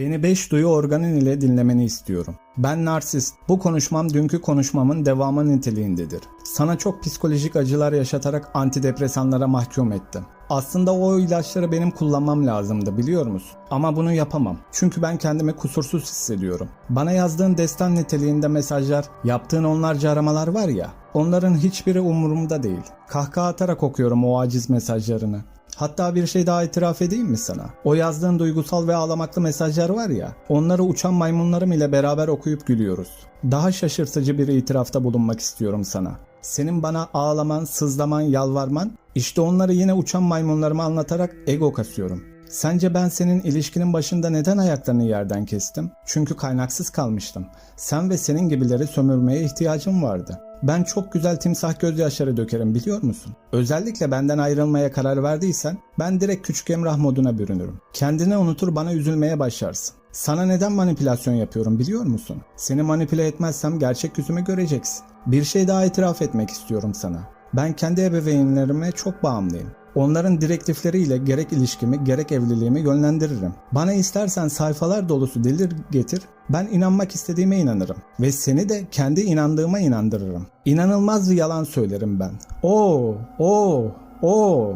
Beni beş duyu organın ile dinlemeni istiyorum. Ben narsist. Bu konuşmam dünkü konuşmamın devamı niteliğindedir. Sana çok psikolojik acılar yaşatarak antidepresanlara mahkum ettim. Aslında o ilaçları benim kullanmam lazımdı biliyor musun? Ama bunu yapamam. Çünkü ben kendimi kusursuz hissediyorum. Bana yazdığın destan niteliğinde mesajlar, yaptığın onlarca aramalar var ya, onların hiçbiri umurumda değil. Kahkaha atarak okuyorum o aciz mesajlarını. Hatta bir şey daha itiraf edeyim mi sana? O yazdığın duygusal ve ağlamaklı mesajlar var ya, onları uçan maymunlarım ile beraber okuyup gülüyoruz. Daha şaşırtıcı bir itirafta bulunmak istiyorum sana. Senin bana ağlaman, sızlaman, yalvarman, işte onları yine uçan maymunlarıma anlatarak ego kasıyorum. Sence ben senin ilişkinin başında neden ayaklarını yerden kestim? Çünkü kaynaksız kalmıştım. Sen ve senin gibileri sömürmeye ihtiyacım vardı. Ben çok güzel timsah gözyaşları dökerim biliyor musun? Özellikle benden ayrılmaya karar verdiysen ben direkt küçük Emrah moduna bürünürüm. Kendini unutur bana üzülmeye başlarsın. Sana neden manipülasyon yapıyorum biliyor musun? Seni manipüle etmezsem gerçek yüzümü göreceksin. Bir şey daha itiraf etmek istiyorum sana. Ben kendi ebeveynlerime çok bağımlıyım. Onların direktifleriyle gerek ilişkimi gerek evliliğimi yönlendiririm. Bana istersen sayfalar dolusu delir getir, ben inanmak istediğime inanırım. Ve seni de kendi inandığıma inandırırım. İnanılmaz bir yalan söylerim ben. Oo, oo, oo.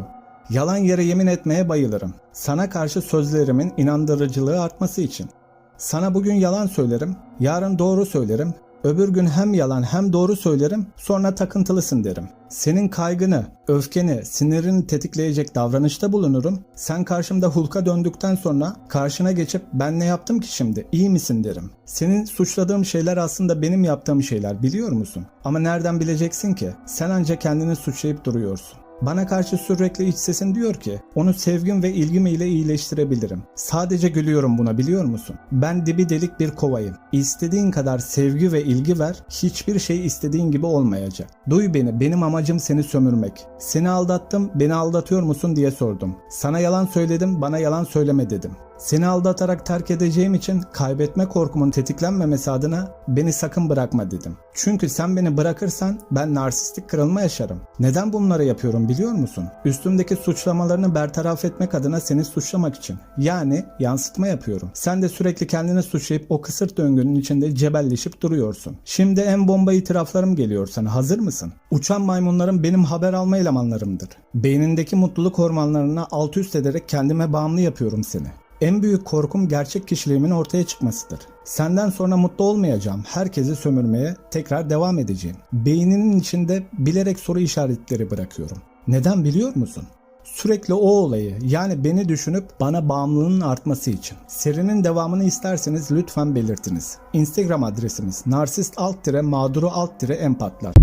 Yalan yere yemin etmeye bayılırım. Sana karşı sözlerimin inandırıcılığı artması için. Sana bugün yalan söylerim, yarın doğru söylerim, öbür gün hem yalan hem doğru söylerim, sonra takıntılısın derim. Senin kaygını, öfkeni, sinirini tetikleyecek davranışta bulunurum. Sen karşımda hulka döndükten sonra karşına geçip ben ne yaptım ki şimdi, iyi misin derim. Senin suçladığım şeyler aslında benim yaptığım şeyler biliyor musun? Ama nereden bileceksin ki? Sen ancak kendini suçlayıp duruyorsun. Bana karşı sürekli iç sesin diyor ki onu sevgim ve ilgim ile iyileştirebilirim. Sadece gülüyorum buna biliyor musun? Ben dibi delik bir kovayım. İstediğin kadar sevgi ve ilgi ver hiçbir şey istediğin gibi olmayacak. Duy beni benim amacım seni sömürmek. Seni aldattım beni aldatıyor musun diye sordum. Sana yalan söyledim bana yalan söyleme dedim. Seni aldatarak terk edeceğim için kaybetme korkumun tetiklenmemesi adına beni sakın bırakma dedim. Çünkü sen beni bırakırsan ben narsistik kırılma yaşarım. Neden bunları yapıyorum biliyor musun? Üstümdeki suçlamalarını bertaraf etmek adına seni suçlamak için. Yani yansıtma yapıyorum. Sen de sürekli kendini suçlayıp o kısır döngünün içinde cebelleşip duruyorsun. Şimdi en bomba itiraflarım geliyor sana. Hazır mısın? Uçan maymunlarım benim haber alma elemanlarımdır. Beynindeki mutluluk hormonlarına alt üst ederek kendime bağımlı yapıyorum seni. En büyük korkum gerçek kişiliğimin ortaya çıkmasıdır. Senden sonra mutlu olmayacağım. Herkesi sömürmeye tekrar devam edeceğim. Beyninin içinde bilerek soru işaretleri bırakıyorum. Neden biliyor musun? Sürekli o olayı yani beni düşünüp bana bağımlılığın artması için. Serinin devamını isterseniz lütfen belirtiniz. Instagram adresimiz narsist alt mağduru alt empatlar.